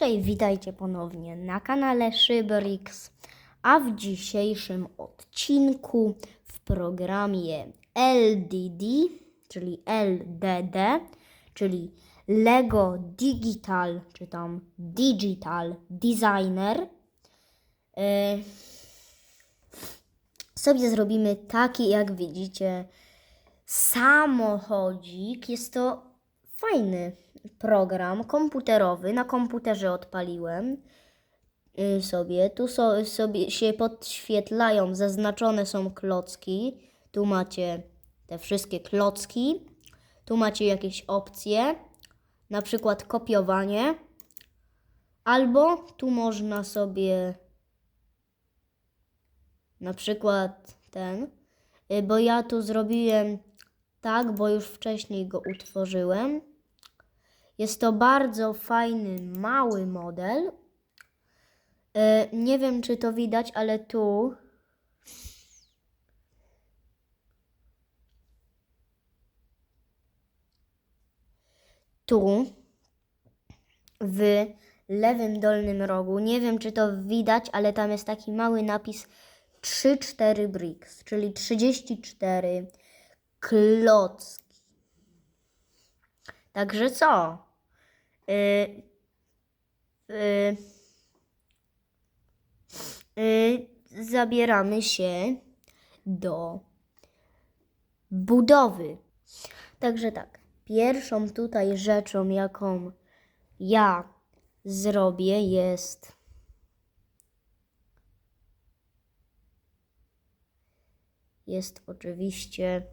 Cześć, witajcie ponownie na kanale Szybrix, a w dzisiejszym odcinku w programie LDD, czyli LDD, czyli Lego Digital, czy tam Digital Designer, e, sobie zrobimy taki, jak widzicie, samochodzik. Jest to fajny program komputerowy. Na komputerze odpaliłem y, sobie. Tu so, sobie się podświetlają, zaznaczone są klocki. Tu macie te wszystkie klocki. Tu macie jakieś opcje, na przykład kopiowanie. Albo tu można sobie na przykład ten, y, bo ja tu zrobiłem tak, bo już wcześniej go utworzyłem. Jest to bardzo fajny, mały model. Y, Nie wiem, czy to widać, ale tu tu w lewym dolnym rogu. Nie wiem, czy to widać, ale tam jest taki mały napis 3-4 bricks, czyli 34 klocki. Także co? Y, y, y, zabieramy się do budowy. Także tak, pierwszą tutaj rzeczą, jaką ja zrobię, jest jest oczywiście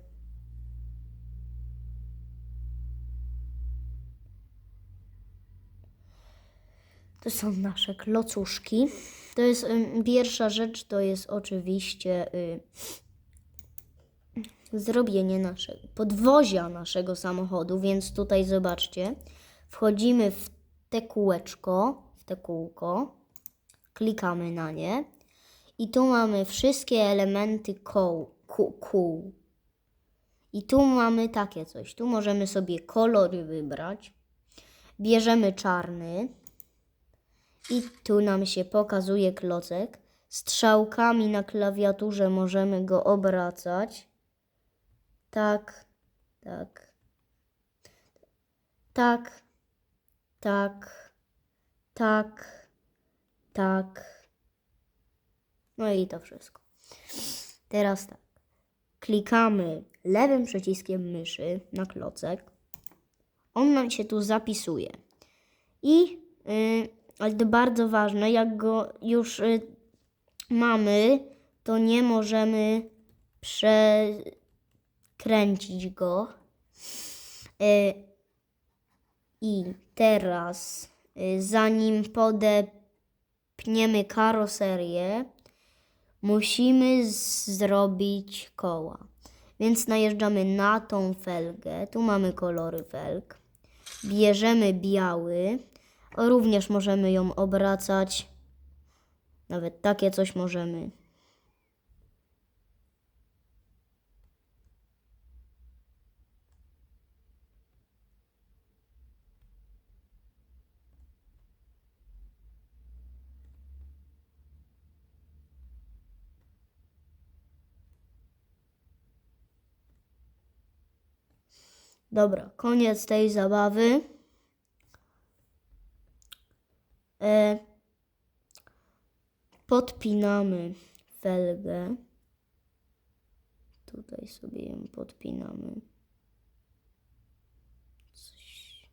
to są nasze klocuszki. To jest ym, pierwsza rzecz, to jest oczywiście y, zrobienie naszego podwozia naszego samochodu, więc tutaj zobaczcie, wchodzimy w te kółeczko, w te kółko, klikamy na nie i tu mamy wszystkie elementy kół. I tu mamy takie coś. Tu możemy sobie kolory wybrać. Bierzemy czarny. I tu nam się pokazuje klocek. Strzałkami na klawiaturze możemy go obracać. Tak, tak, tak, tak, tak, tak. No i to wszystko. Teraz tak. Klikamy lewym przyciskiem myszy na klocek. On nam się tu zapisuje. I yy, ale to bardzo ważne, jak go już y, mamy, to nie możemy przekręcić go. Y, I teraz, y, zanim podepniemy karoserię, musimy zrobić koła. Więc najeżdżamy na tą felgę. Tu mamy kolory felg. Bierzemy biały. Również możemy ją obracać. Nawet takie coś możemy. Dobra, koniec tej zabawy. E, podpinamy felgę. Tutaj sobie ją podpinamy. Coś.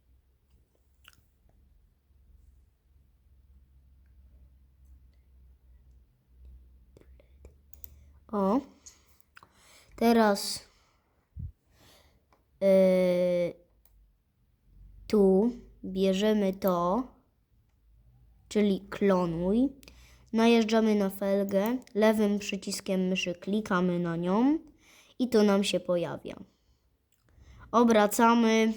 O. Teraz e, tu bierzemy to czyli klonuj. Najeżdżamy na felgę, lewym przyciskiem myszy klikamy na nią i to nam się pojawia. Obracamy,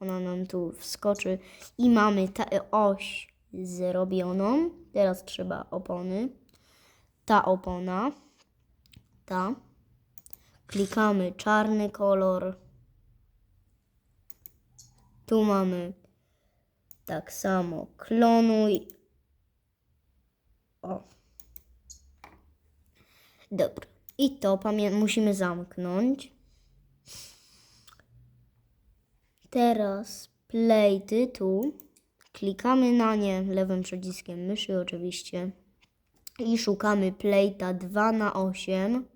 ona nam tu wskoczy i mamy tę oś zrobioną. Teraz trzeba opony. Ta opona, ta. Klikamy czarny kolor. Tu mamy Tak samo klonuj. O. Dobra. I to musimy zamknąć. Teraz plejty tu. Klikamy na nie lewym przyciskiem myszy oczywiście. I szukamy plejta 2 na 8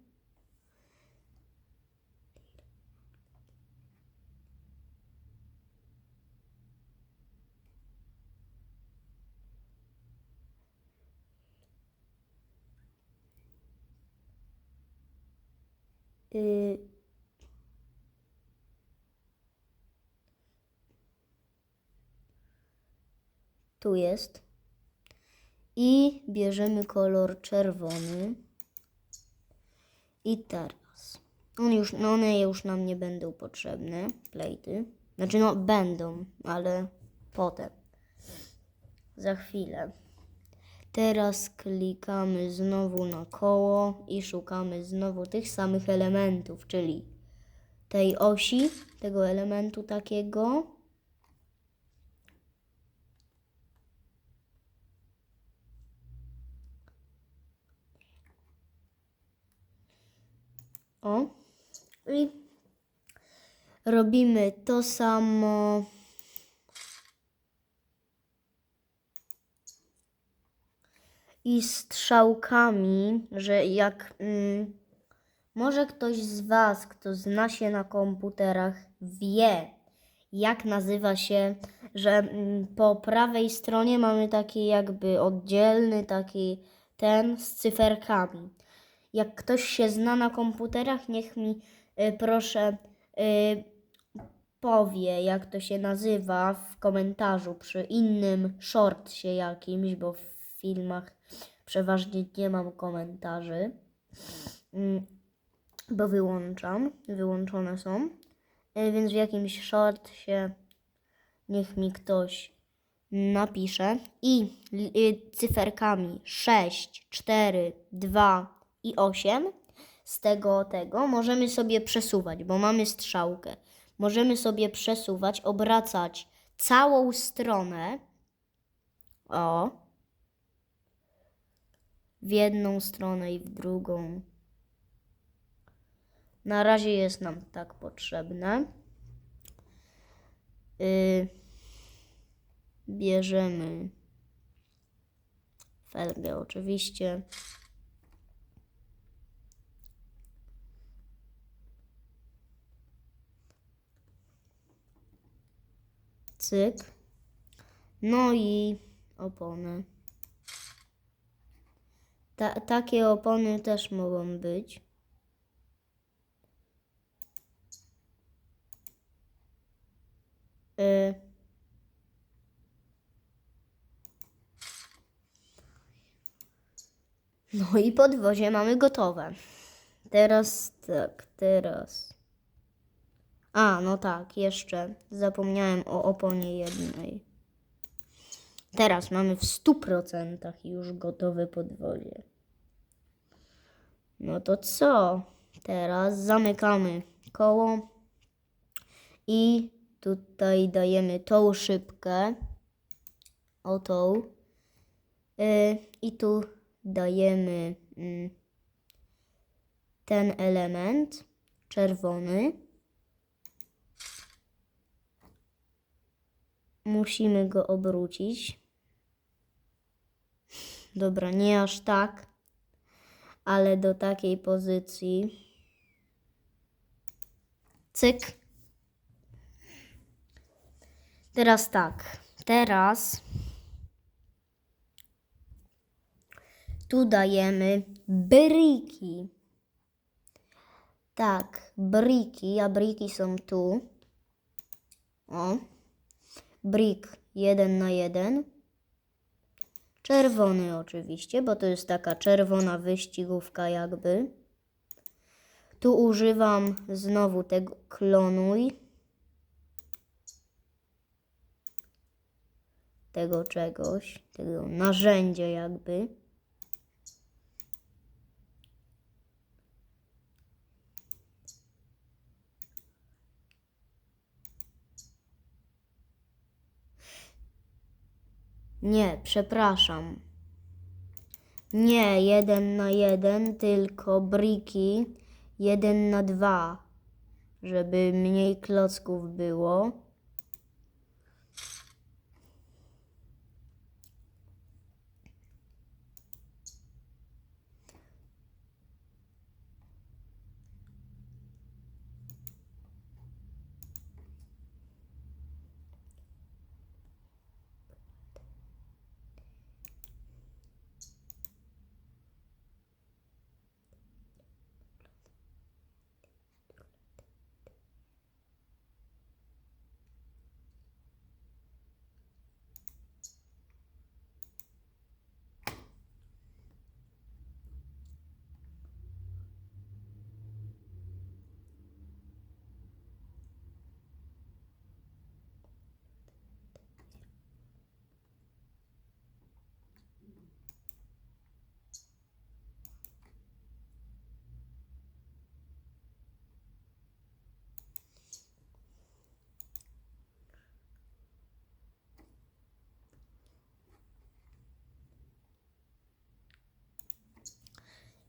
Y, tu jest. I bierzemy kolor czerwony. I teraz. On już, no one już nam nie będą potrzebne, plejty. Znaczy no będą, ale potem. Za chwilę. Teraz klikamy znowu na koło i szukamy znowu tych samych elementów, czyli tej osi, tego elementu takiego. O. I robimy to samo. I strzałkami, że jak mm, może ktoś z Was, kto zna się na komputerach, wie, jak nazywa się, że mm, po prawej stronie mamy taki jakby oddzielny, taki ten z cyferkami. Jak ktoś się zna na komputerach, niech mi y, proszę y, powie, jak to się nazywa w komentarzu przy innym shortsie jakimś, bo w filmach przeważnie nie mam komentarzy, mm, bo wyłączam, wyłączone są, E, więc w jakimś shortsie niech mi ktoś napisze i y, cyferkami 6, 4, 2 i 8 z tego tego możemy sobie przesuwać, bo mamy strzałkę. Możemy sobie przesuwać, obracać całą stronę. O. W jedną stronę i w drugą. Na razie jest nam tak potrzebne. Y, bierzemy felgę oczywiście. Cyk. No i opony. Ta, takie opony też mogą być. Y, No i podwozie mamy gotowe. Teraz tak, teraz. A, no tak, jeszcze zapomniałem o oponie jednej. Teraz mamy w 100% już gotowe podwozie. No to co? Teraz zamykamy koło i tutaj dajemy tą szybkę. O tą. Y, I tu dajemy mm, ten element czerwony. Musimy go obrócić. Dobra, nie aż tak, ale do takiej pozycji. Cyk. Teraz tak. Teraz tu dajemy briki. Tak, briki, a briki są tu. O. Brick jeden na jeden. Czerwony oczywiście, bo to jest taka czerwona wyścigówka jakby. Tu używam znowu tego klonuj. Tego czegoś, tego narzędzia jakby. Nie, przepraszam. Nie jeden na jeden, tylko briki jeden na dwa, żeby mniej klocków było.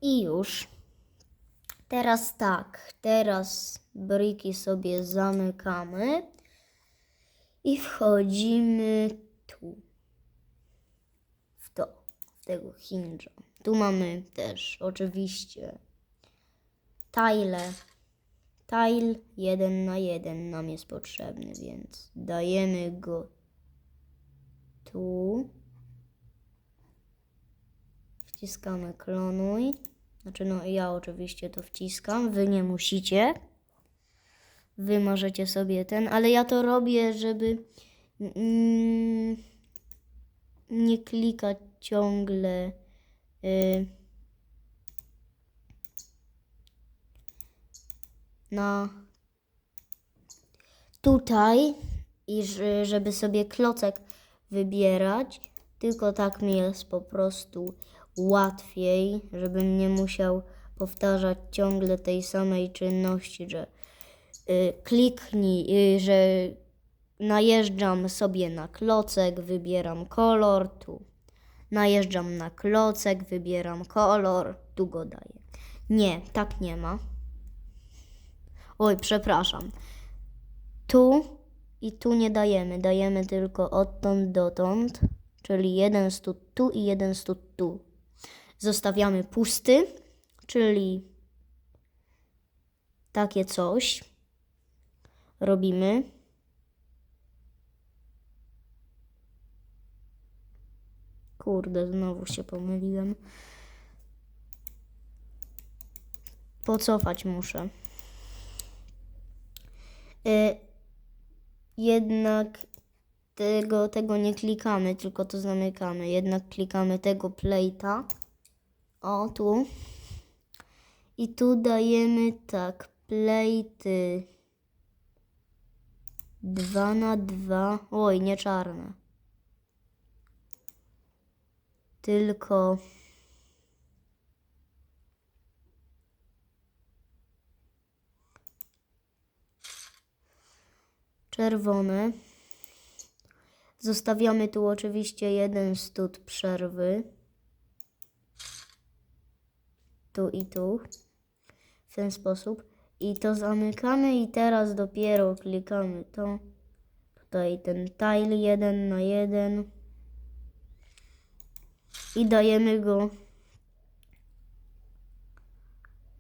I już. Teraz tak, teraz briki sobie zamykamy i wchodzimy tu. W to, w tego hinge'a. Tu mamy też oczywiście tile. Tile jeden na jeden nam jest potrzebny, więc dajemy go tu. Wciskamy klonuj. Znaczy, no ja oczywiście to wciskam, wy nie musicie. Wy możecie sobie ten, ale ja to robię, żeby mm, nie klikać ciągle. Y, na tutaj i że- żeby sobie klocek wybierać, tylko tak mi jest po prostu łatwiej, żebym nie musiał powtarzać ciągle tej samej czynności, że y, kliknij, y, że najeżdżam sobie na klocek, wybieram kolor, tu najeżdżam na klocek, wybieram kolor, tu go daję. Nie, tak nie ma. Oj, przepraszam. Tu i tu nie dajemy. Dajemy tylko odtąd dotąd, czyli jeden stód tu i jeden stód tu. Zostawiamy pusty, czyli takie coś robimy. Kurde, znowu się pomyliłem. Pocofać muszę. Y, jednak tego, tego nie klikamy, tylko to zamykamy. Jednak klikamy tego plate'a. O, tu. I tu dajemy tak, plate'y 2 na 2. Oj, nie czarne. Tylko czerwone. Zostawiamy tu oczywiście jeden stód przerwy. Tu i tu. W ten sposób. I to zamykamy i teraz dopiero klikamy to. Tutaj ten tile jeden na jeden. I dajemy go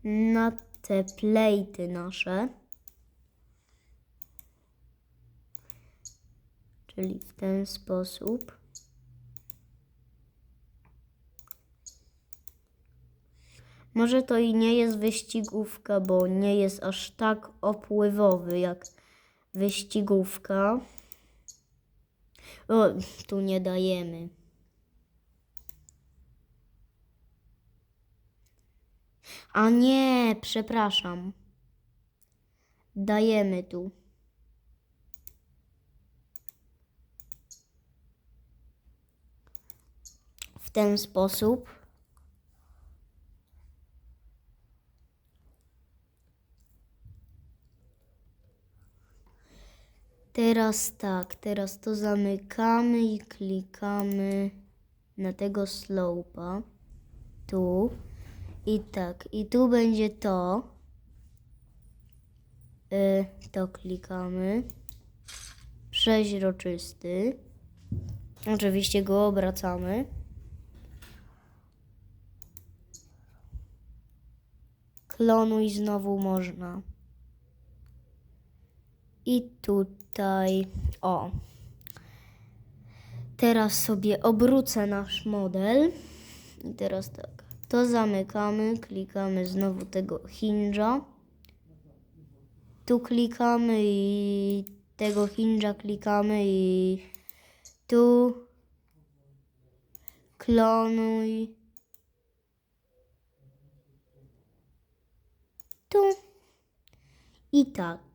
na te plejty nasze. Czyli w ten sposób. Może to i nie jest wyścigówka, bo nie jest aż tak opływowy jak wyścigówka. O, tu nie dajemy. A nie, przepraszam. Dajemy tu. W ten sposób. Teraz tak, teraz to zamykamy i klikamy na tego slopa. Tu. I tak, i tu będzie to. Y, to klikamy. Przeźroczysty. Oczywiście go obracamy. Klonuj znowu można. I tutaj, o. Teraz sobie obrócę nasz model. I teraz tak. To zamykamy, klikamy znowu tego hinge'a. Tu klikamy i tego hinge'a klikamy i tu klonuj. Tu. I tak.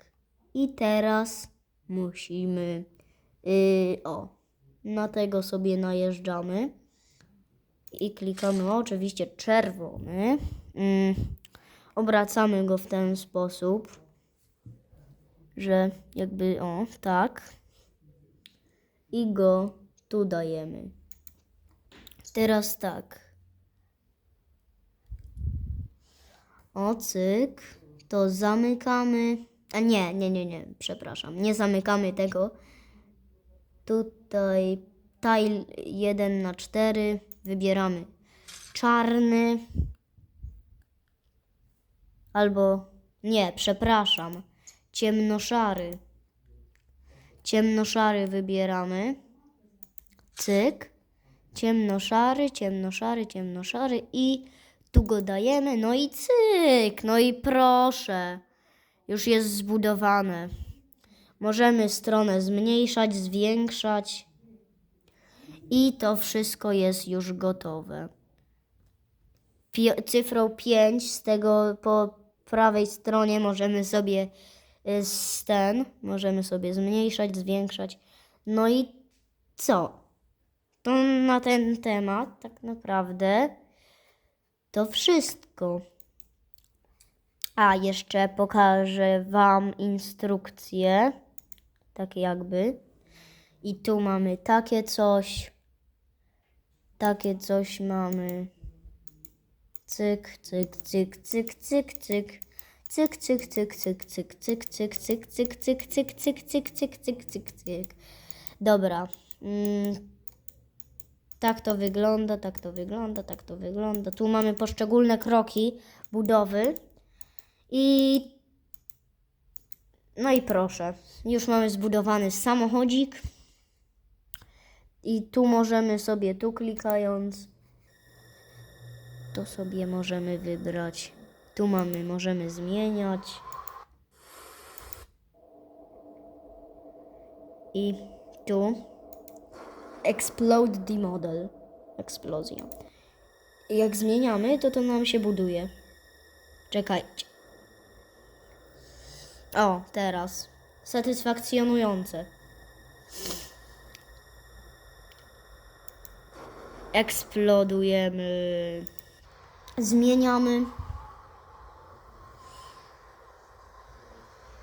I teraz musimy. Yy, o. Na tego sobie najeżdżamy. I klikamy oczywiście czerwony. Yy, obracamy go w ten sposób, że jakby o, tak. I go tu dajemy. Teraz tak. O, cyk. To zamykamy. A nie, nie, nie, nie, przepraszam. Nie zamykamy tego. Tutaj tile 1 na 4 wybieramy czarny. Albo nie, przepraszam. Ciemnoszary. Ciemnoszary wybieramy. Cyk. Ciemnoszary, ciemnoszary, ciemnoszary i tu go dajemy. No i cyk. No i proszę. Już jest zbudowane. Możemy stronę zmniejszać, zwiększać. I to wszystko jest już gotowe. Cyfrą 5 z tego po prawej stronie możemy sobie y, z ten, możemy sobie zmniejszać, zwiększać. No i co? To na ten temat tak naprawdę to wszystko. A jeszcze pokażę Wam instrukcję, tak jakby. I tu mamy takie coś. Takie coś mamy. Cyk, cyk, cyk, cyk, cyk, cyk. Cyk, cyk, cyk, cyk, cyk, cyk, cyk, cyk, cyk, cyk, cyk, cyk, cyk, cyk, cyk, cyk, cyk. Dobra. Mm, tak to wygląda, tak to wygląda, tak to wygląda. Tu mamy poszczególne kroki budowy. I no i proszę, już mamy zbudowany samochodzik. I tu możemy sobie, tu klikając, to sobie możemy wybrać. Tu mamy, możemy zmieniać. I tu explode the model. Eksplozja. I jak zmieniamy, to to nam się buduje. Czekajcie. O, teraz. Satysfakcjonujące. Eksplodujemy. Zmieniamy.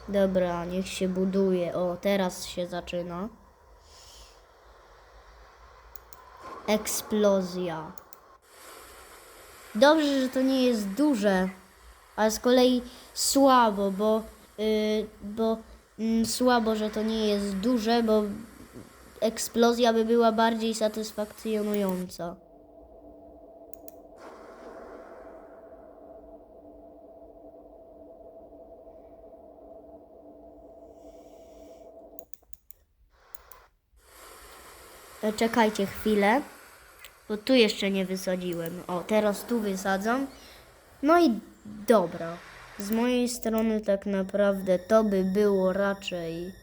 Dobra, niech się buduje. O, teraz się zaczyna. Eksplozja. Dobrze, że to nie jest duże, ale z kolei słabo, bo, bo mm, słabo, że to nie jest duże, bo eksplozja by była bardziej satysfakcjonująca. E, Czekajcie chwilę, bo tu jeszcze nie wysadziłem. O, teraz tu wysadzam. No i dobra. Z mojej strony tak naprawdę to by było raczej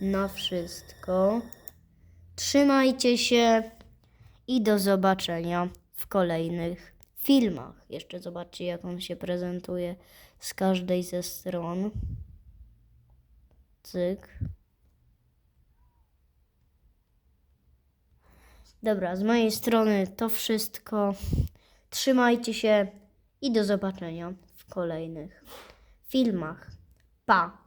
na wszystko. Trzymajcie się i do zobaczenia w kolejnych filmach. Jeszcze zobaczcie, jak on się prezentuje z każdej ze stron. Cyk. Dobra, z mojej strony to wszystko. Trzymajcie się i do zobaczenia kolejnych filmach. Pa!